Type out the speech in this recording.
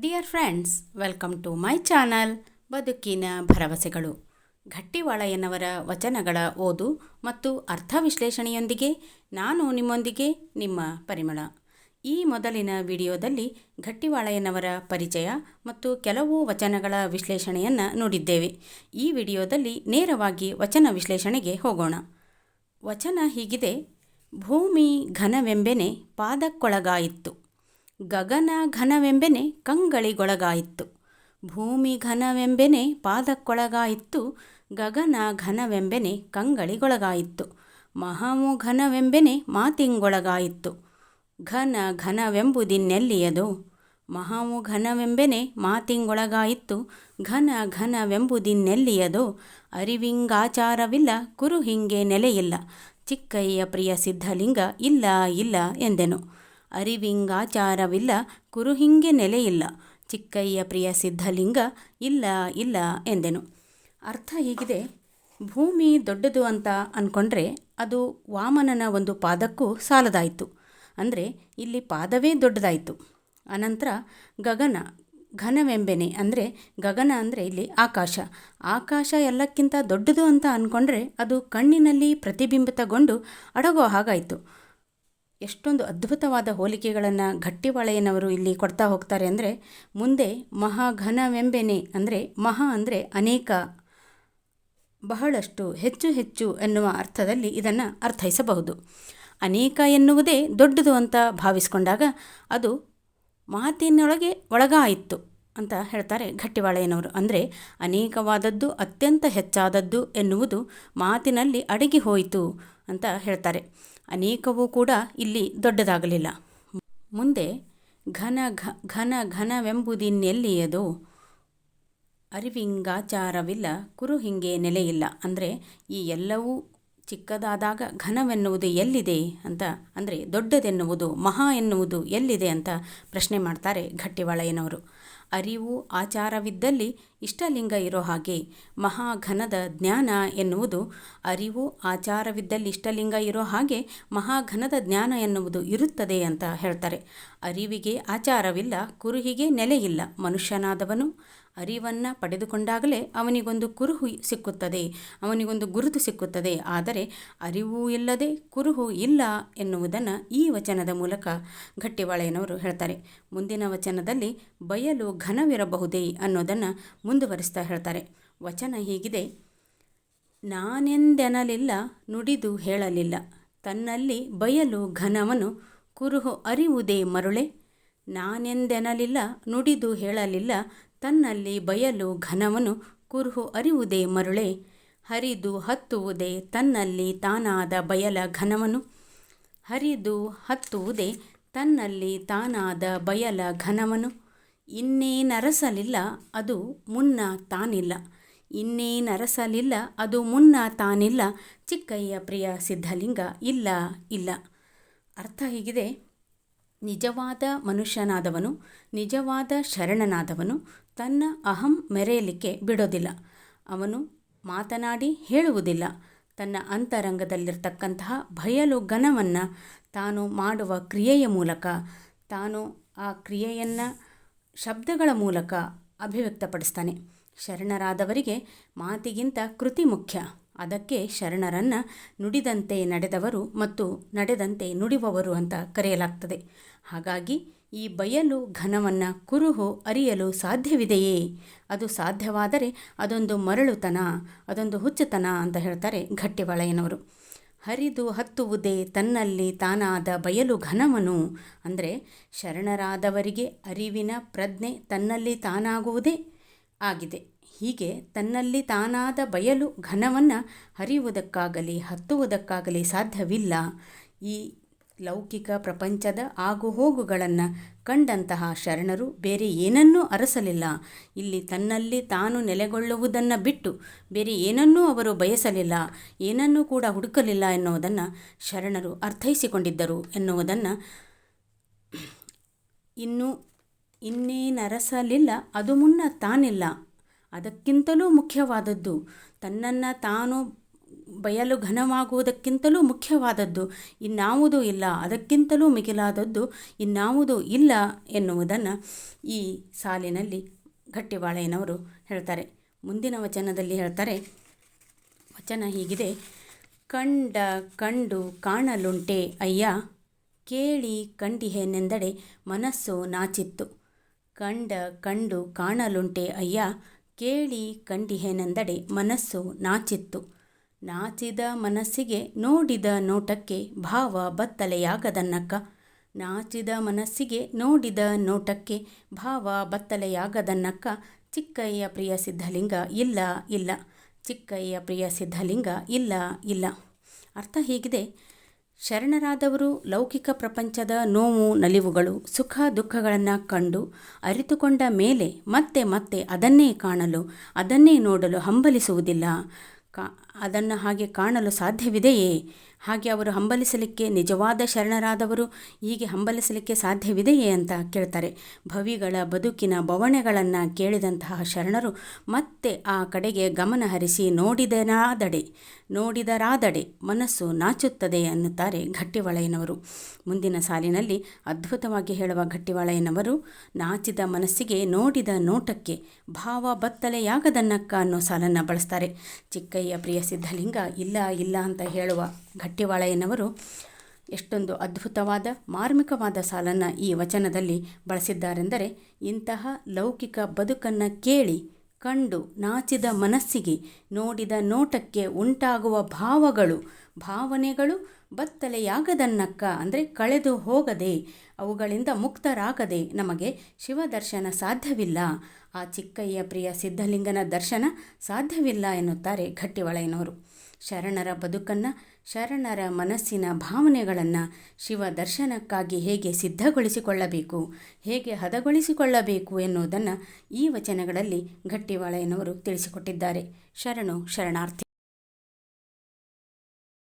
Dear friends welcome to my channel ಬದುಕಿನ ಭರವಸೆಗಳು. ಘಟ್ಟಿವಾಳಯ್ಯನವರ ವಚನಗಳ ಓದು ಮತ್ತು ಅರ್ಥ ವಿಶ್ಲೇಷಣೆಯೊಂದಿಗೆ ನಾನು ನಿಮ್ಮೊಂದಿಗೆ ನಿಮ್ಮ ಪರಿಮಳ. ಈ ಮೊದಲಿನ ವಿಡಿಯೋದಲ್ಲಿ ಘಟ್ಟಿವಾಳಯ್ಯನವರ ಪರಿಚಯ ಮತ್ತು ಕೆಲವು ವಚನಗಳ ವಿಶ್ಲೇಷಣೆಯನ್ನು ನೋಡಿದ್ದೇವೆ. ಈ ವಿಡಿಯೋದಲ್ಲಿ ನೇರವಾಗಿ ವಚನ ವಿಶ್ಲೇಷಣೆಗೆ ಹೋಗೋಣ. ವಚನ ಹೀಗಿದೆ, ಭೂಮಿ ಘನವೆಂಬೆನೆ ಪಾದಕ್ಕೊಳಗಾಯಿತ್ತು. ಗಗನ ಘನವೆಂಬೆನೆ ಕಂಗಳಿಗೊಳಗಾಯಿತು ಭೂಮಿ ಘನವೆಂಬೆನೆ ಪಾದಕ್ಕೊಳಗಾಯಿತ್ತು. ಗಗನ ಘನವೆಂಬೆನೆ ಕಂಗಳಿಗೊಳಗಾಯಿತು ಮಹಾಮು ಘನವೆಂಬೆನೆ ಮಾತಿಂಗೊಳಗಾಯಿತು ಘನ ಘನವೆಂಬುದಿನ್ನೆಲ್ಲಿಯದು? ಮಹಾಮು ಘನವೆಂಬೆನೆ ಮಾತಿಂಗೊಳಗಾಯಿತು ಘನ ಘನವೆಂಬುದಿನ್ನೆಲ್ಲಿಯದು? ಅರಿವಿಂಗಾಚಾರವಿಲ್ಲ ಕುರು ಹಿಂಗೆ ನೆಲೆಯಿಲ್ಲ. ಚಿಕ್ಕಯ್ಯ ಪ್ರಿಯ ಸಿದ್ಧಲಿಂಗ, ಇಲ್ಲ ಇಲ್ಲ ಎಂದೆನು. ಅರಿವಿಂಗಾಚಾರವಿಲ್ಲ ಕುರು ಹಿಂಗೆ ನೆಲೆಯಿಲ್ಲ. ಚಿಕ್ಕಯ್ಯ ಪ್ರಿಯ ಸಿದ್ಧಲಿಂಗ, ಇಲ್ಲ ಇಲ್ಲ ಎಂದೆನು. ಅರ್ಥ ಹೀಗಿದೆ. ಭೂಮಿ ದೊಡ್ಡದು ಅಂತ ಅಂದ್ಕೊಂಡ್ರೆ ಅದು ವಾಮನನ ಒಂದು ಪಾದಕ್ಕೂ ಸಾಲದಾಯಿತು. ಅಂದರೆ ಇಲ್ಲಿ ಪಾದವೇ ದೊಡ್ಡದಾಯಿತು. ಅನಂತರ ಗಗನ, ಘನವೆಂಬೆನೆ ಅಂದರೆ ಗಗನ ಅಂದರೆ ಇಲ್ಲಿ ಆಕಾಶ. ಆಕಾಶ ಎಲ್ಲಕ್ಕಿಂತ ದೊಡ್ಡದು ಅಂತ ಅಂದ್ಕೊಂಡ್ರೆ ಅದು ಕಣ್ಣಿನಲ್ಲಿ ಪ್ರತಿಬಿಂಬಿತಗೊಂಡು ಅಡಗೋ ಹಾಗಾಯಿತು. ಎಷ್ಟೊಂದು ಅದ್ಭುತವಾದ ಹೋಲಿಕೆಗಳನ್ನು ಗಟ್ಟಿವಾಳೆಯನವರು ಇಲ್ಲಿ ಕೊಡ್ತಾ ಹೋಗ್ತಾರೆ ಅಂದರೆ ಮುಂದೆ ಮಹಾಘನವೆಂಬೆನೆ ಅಂದರೆ ಮಹಾ ಅಂದರೆ ಅನೇಕ. ಬಹಳಷ್ಟು ಹೆಚ್ಚು ಹೆಚ್ಚು ಎನ್ನುವ ಅರ್ಥದಲ್ಲಿ ಇದನ್ನು ಅರ್ಥೈಸಬಹುದು. ಅನೇಕ ಎನ್ನುವುದೇ ದೊಡ್ಡದು ಅಂತ ಭಾವಿಸಿಕೊಂಡಾಗ ಅದು ಮಾತಿನೊಳಗೆ ಒಳಗಾಯಿತು. ಅಂತ ಹೇಳ್ತಾರೆ ಘಟ್ಟಿವಾಳೆಯನವರು. ಅಂದರೆ, ಅನೇಕವಾದದ್ದು ಅತ್ಯಂತ ಹೆಚ್ಚಾದದ್ದು ಎನ್ನುವುದು ಮಾತಿನಲ್ಲಿ ಅಡಗಿ ಹೋಯಿತು ಅಂತ ಹೇಳ್ತಾರೆ. ಅನೇಕವೂ ಕೂಡ ಇಲ್ಲಿ ದೊಡ್ಡದಾಗಲಿಲ್ಲ. ಮುಂದೆ, ಘನ ಘ, ಘನ ಘನವೆಂಬುದಿನ್ನೆಲ್ಲಿಯದು ಅರಿವಿಂಗಾಚಾರವಿಲ್ಲ ಕುರು ಹಿಂಗೆ ನೆಲೆಯಿಲ್ಲ. ಅಂದರೆ, ಈ ಎಲ್ಲವೂ ಚಿಕ್ಕದಾದಾಗ ಘನವೆನ್ನುವುದು ಎಲ್ಲಿದೆ ಅಂತ, ಅಂದರೆ ದೊಡ್ಡದೆನ್ನುವುದು ಮಹಾ ಎನ್ನುವುದು ಎಲ್ಲಿದೆ ಅಂತ ಪ್ರಶ್ನೆ ಮಾಡ್ತಾರೆ ಘಟ್ಟಿವಾಳಯ್ಯನವರು. ಅರಿವು ಆಚಾರವಿದ್ದಲ್ಲಿ ಇಷ್ಟಲಿಂಗ ಇರೋ ಹಾಗೆ ಮಹಾಘನದ ಜ್ಞಾನ ಎನ್ನುವುದು, ಅರಿವು ಆಚಾರವಿದ್ದಲ್ಲಿ ಇಷ್ಟಲಿಂಗ ಇರೋ ಹಾಗೆ ಮಹಾಘನದ ಜ್ಞಾನ ಎನ್ನುವುದು ಇರುತ್ತದೆ ಅಂತ ಹೇಳ್ತಾರೆ. ಅರಿವಿಗೆ ಆಚಾರವಿಲ್ಲ, ಕುರುಹಿಗೆ ನೆಲೆಯಿಲ್ಲ, ಮನುಷ್ಯನಾದವನು ಅರಿವನ್ನು ಪಡೆದುಕೊಂಡಾಗಲೇ ಅವನಿಗೊಂದು ಕುರುಹು ಸಿಕ್ಕುತ್ತದೆ, ಅವನಿಗೊಂದು ಗುರುತು ಸಿಕ್ಕುತ್ತದೆ. ಆದರೆ ಅರಿವು ಇಲ್ಲದೆ ಕುರುಹು ಇಲ್ಲ ಎನ್ನುವುದನ್ನು ಈ ವಚನದ ಮೂಲಕ ಗಟ್ಟಿವಾಳೆಯನವರು ಹೇಳ್ತಾರೆ. ಮುಂದಿನ ವಚನದಲ್ಲಿ ಬಯಲು ಘನವಿರಬಹುದೇ ಅನ್ನೋದನ್ನು ಮುಂದುವರಿಸ್ತಾ ಹೇಳ್ತಾರೆ. ವಚನ ಹೀಗಿದೆ, ನಾನೆಂದೆನಲಿಲ್ಲ ನುಡಿದು ಹೇಳಲಿಲ್ಲ. ತನ್ನಲ್ಲಿ ಬಯಲು ಘನವನು ಕುರುಹು ಅರಿವುದೇ ಮರುಳೆ. ನಾನೆಂದೆನಲಿಲ್ಲ ನುಡಿದು ಹೇಳಲಿಲ್ಲ. ತನ್ನಲ್ಲಿ ಬಯಲು ಘನವನು ಕುರುಹು ಅರಿವುದೇ ಮರುಳೆ, ಹರಿದು ಹತ್ತುವುದೇ ತನ್ನಲ್ಲಿ ತಾನಾದ ಬಯಲ ಘನವನು. ಹರಿದು ಹತ್ತುವುದೇ ತನ್ನಲ್ಲಿ ತಾನಾದ ಬಯಲ ಘನವನು. ಇನ್ನೇನರಸಲಿಲ್ಲ ಅದು ಮುನ್ನ ತಾನಿಲ್ಲ. ಇನ್ನೇನರಸಲಿಲ್ಲ ಅದು ಮುನ್ನ ತಾನಿಲ್ಲ. ಚಿಕ್ಕಯ್ಯ ಪ್ರಿಯ ಸಿದ್ಧಲಿಂಗ ಇಲ್ಲ ಇಲ್ಲ. ಅರ್ಥ ಹೀಗಿದೆ? ನಿಜವಾದ ಮನುಷ್ಯನಾದವನು, ನಿಜವಾದ ಶರಣನಾದವನು ತನ್ನ ಅಹಂ ಮೆರೆಯಲಿಕ್ಕೆ ಬಿಡೋದಿಲ್ಲ. ಅವನು ಮಾತನಾಡಿ ಹೇಳುವುದಿಲ್ಲ. ತನ್ನ ಅಂತರಂಗದಲ್ಲಿರ್ತಕ್ಕಂತಹ ಬಯಲು ಘನವನ್ನು ತಾನು ಮಾಡುವ ಕ್ರಿಯೆಯ ಮೂಲಕ, ತಾನು ಆ ಕ್ರಿಯೆಯನ್ನು ಶಬ್ದಗಳ ಮೂಲಕ ಅಭಿವ್ಯಕ್ತಪಡಿಸ್ತಾನೆ. ಶರಣರಾದವರಿಗೆ ಮಾತಿಗಿಂತ ಕೃತಿ ಮುಖ್ಯ. ಅದಕ್ಕೆ ಶರಣರನ್ನು ನುಡಿದಂತೆ ನಡೆದವರು ಮತ್ತು ನಡೆದಂತೆ ನುಡಿವವರು ಅಂತ ಕರೆಯಲಾಗ್ತದೆ. ಹಾಗಾಗಿ ಈ ಬಯಲು ಘನವನ್ನು ಕುರುಹು ಅರಿಯಲು ಸಾಧ್ಯವಿದೆಯೇ? ಅದು ಸಾಧ್ಯವಾದರೆ ಅದೊಂದು ಮರಳುತನ, ಅದೊಂದು ಹುಚ್ಚುತನ ಅಂತ ಹೇಳ್ತಾರೆ ಗಟ್ಟಿವಾಳೆಯನವರು ಹರಿದು ಹತ್ತುವುದೇ ತನ್ನಲ್ಲಿ ತಾನಾದ ಬಯಲು ಘನವನು. ಅಂದರೆ ಶರಣರಾದವರಿಗೆ ಅರಿವಿನ ಪ್ರಜ್ಞೆ ತನ್ನಲ್ಲಿ ತಾನಾಗುವುದೇ ಆಗಿದೆ. ಹೀಗೆ ತನ್ನಲ್ಲಿ ತಾನಾದ ಬಯಲು ಘನವನ್ನು ಹರಿಯುವುದಕ್ಕಾಗಲಿ, ಹತ್ತುವುದಕ್ಕಾಗಲಿ ಸಾಧ್ಯವಿಲ್ಲ. ಈ ಲೌಕಿಕ ಪ್ರಪಂಚದ ಆಗುಹೋಗುಗಳನ್ನು ಕಂಡಂತಹ ಶರಣರು ಬೇರೆ ಏನನ್ನೂ ಅರಸಲಿಲ್ಲ. ಇಲ್ಲಿ ತನ್ನಲ್ಲಿ ತಾನು ನೆಲೆಗೊಳ್ಳುವುದನ್ನು ಬಿಟ್ಟು ಬೇರೆ ಏನನ್ನೂ ಅವರು ಬಯಸಲಿಲ್ಲ, ಏನನ್ನೂ ಕೂಡ ಹುಡುಕಲಿಲ್ಲ ಎನ್ನುವುದನ್ನು ಶರಣರು ಅರ್ಥೈಸಿಕೊಂಡಿದ್ದರು ಎನ್ನುವುದನ್ನು ಇನ್ನು ಇನ್ನೇನರಸಲಿಲ್ಲ, ಅದು ಮುನ್ನ ತಾನಿಲ್ಲ. ಅದಕ್ಕಿಂತಲೂ ಮುಖ್ಯವಾದದ್ದು. ತನ್ನನ್ನು ತಾನು ಬಯಲು ಘನವಾಗುವುದಕ್ಕಿಂತಲೂ ಮುಖ್ಯವಾದದ್ದು. ಇನ್ನಾವುದೂ ಇಲ್ಲ, ಅದಕ್ಕಿಂತಲೂ ಮಿಗಿಲಾದದ್ದು ಇನ್ನಾವುದೂ ಇಲ್ಲ ಎನ್ನುವುದನ್ನು ಈ ಸಾಲಿನಲ್ಲಿ ಗಟ್ಟಿವಾಳೆಯನವರು ಹೇಳ್ತಾರೆ. ಮುಂದಿನ ವಚನದಲ್ಲಿ ಹೇಳ್ತಾರೆ, ವಚನ ಹೀಗಿದೆ, ಕಂಡ ಕಂಡು ಕಾಣಲುಂಟೆ ಅಯ್ಯ, ಕೇಳಿ ಕಂಡಿಹೇನೆಂದಡೆ ಮನಸ್ಸು ನಾಚಿತ್ತು. ಕಂಡ ಕಂಡು ಕಾಣಲುಂಟೆ ಅಯ್ಯ ಕೇಳಿ ಕಂಡಿಹೆನೆಂದಡೆ ಮನಸ್ಸು ನಾಚಿತ್ತು. ನಾಚಿದ ಮನಸ್ಸಿಗೆ ನೋಡಿದ ನೋಟಕ್ಕೆ ಭಾವ ಬತ್ತಲೆಯಾಗದನ್ನಕ್ಕ. ನಾಚಿದ ಮನಸ್ಸಿಗೆ ನೋಡಿದ ನೋಟಕ್ಕೆ ಭಾವ ಬತ್ತಲೆಯಾಗದನ್ನಕ್ಕ. ಚಿಕ್ಕಯ್ಯ ಪ್ರಿಯ ಸಿದ್ಧಲಿಂಗ, ಇಲ್ಲ ಇಲ್ಲ. ಚಿಕ್ಕಯ್ಯ ಪ್ರಿಯ ಸಿದ್ಧಲಿಂಗ, ಇಲ್ಲ ಇಲ್ಲ. ಅರ್ಥ ಹೀಗಿದೆ? ಶರಣರಾದವರು ಲೌಕಿಕ ಪ್ರಪಂಚದ ನೋವು, ನಲಿವುಗಳು, ಸುಖ, ದುಃಖಗಳನ್ನು ಕಂಡು ಅರಿತುಕೊಂಡ ಮೇಲೆ ಮತ್ತೆ ಮತ್ತೆ ಅದನ್ನೇ ಕಾಣಲು, ಅದನ್ನೇ ನೋಡಲು ಹಂಬಲಿಸುವುದಿಲ್ಲ. ಕಾ ಅದನ್ನು ಹಾಗೆ ಕಾಣಲು ಸಾಧ್ಯವಿದೆಯೇ? ಹಾಗೆ ಅವರು ಹಂಬಲಿಸಲಿಕ್ಕೆ ನಿಜವಾದ ಶರಣರಾದವರು ಹೀಗೆ ಹಂಬಲಿಸಲಿಕ್ಕೆ ಸಾಧ್ಯವಿದೆಯೇ ಅಂತ ಕೇಳ್ತಾರೆ. ಭವಿಗಳ ಬದುಕಿನ ಬವಣೆಗಳನ್ನು ಕೇಳಿದಂತಹ ಶರಣರು ಮತ್ತೆ ಆ ಕಡೆಗೆ ಗಮನ ಹರಿಸಿ ನೋಡಿದನಾದಡೆ ನೋಡಿದರಾದಡೆ ಮನಸ್ಸು ನಾಚುತ್ತದೆ ಅನ್ನುತ್ತಾರೆ ಘಟ್ಟಿವಳಯ್ಯನವರು. ಮುಂದಿನ ಸಾಲಿನಲ್ಲಿ ಅದ್ಭುತವಾಗಿ ಹೇಳುವ ಘಟ್ಟಿವಾಳಯ್ಯನವರು, ನಾಚಿದ ಮನಸ್ಸಿಗೆ ನೋಡಿದ ನೋಟಕ್ಕೆ ಭಾವ ಬತ್ತಲೆಯಾಗದನ್ನಕ್ಕ ಅನ್ನೋ ಸಾಲನ್ನು ಬಳಸ್ತಾರೆ. ಚಿಕ್ಕಯ್ಯ ಪ್ರಿಯ ಸಿದ್ಧಲಿಂಗ ಇಲ್ಲ ಇಲ್ಲ ಅಂತ ಹೇಳುವ ಘಟ್ಟಿವಾಳಯ್ಯನವರು ಎಷ್ಟೊಂದು ಅದ್ಭುತವಾದ, ಮಾರ್ಮಿಕವಾದ ಸಾಲನ್ನು ಈ ವಚನದಲ್ಲಿ ಬಳಸಿದ್ದಾರೆಂದರೆ ಇಂತಹ ಲೌಕಿಕ ಬದುಕನ್ನು ಕೇಳಿ, ಕಂಡು, ನಾಚಿದ ಮನಸ್ಸಿಗೆ ನೋಡಿದ ನೋಟಕ್ಕೆ ಉಂಟಾಗುವ ಭಾವಗಳು, ಭಾವನೆಗಳು ಬತ್ತಲೆಯಾಗದನ್ನಕ್ಕ, ಅಂದರೆ ಕಳೆದು ಹೋಗದೆ, ಅವುಗಳಿಂದ ಮುಕ್ತರಾಗದೆ ನಮಗೆ ಶಿವದರ್ಶನ ಸಾಧ್ಯವಿಲ್ಲ. ಆ ಚಿಕ್ಕಯ್ಯ ಪ್ರಿಯ ಸಿದ್ಧಲಿಂಗನ ದರ್ಶನ ಸಾಧ್ಯವಿಲ್ಲ ಎನ್ನುತ್ತಾರೆ ಘಟ್ಟಿವಾಳಯನವರು ಶರಣರ ಬದುಕನ್ನು, ಶರಣರ ಮನಸ್ಸಿನ ಭಾವನೆಗಳನ್ನು ಶಿವ ದರ್ಶನಕ್ಕಾಗಿ ಹೇಗೆ ಸಿದ್ಧಗೊಳಿಸಿಕೊಳ್ಳಬೇಕು, ಹೇಗೆ ಹದಗೊಳಿಸಿಕೊಳ್ಳಬೇಕು ಎನ್ನುವುದನ್ನು ಈ ವಚನಗಳಲ್ಲಿ ಘಟ್ಟಿವಾಳೆಯನವರು ತಿಳಿಸಿಕೊಟ್ಟಿದ್ದಾರೆ. ಶರಣು ಶರಣಾರ್ಥಿ.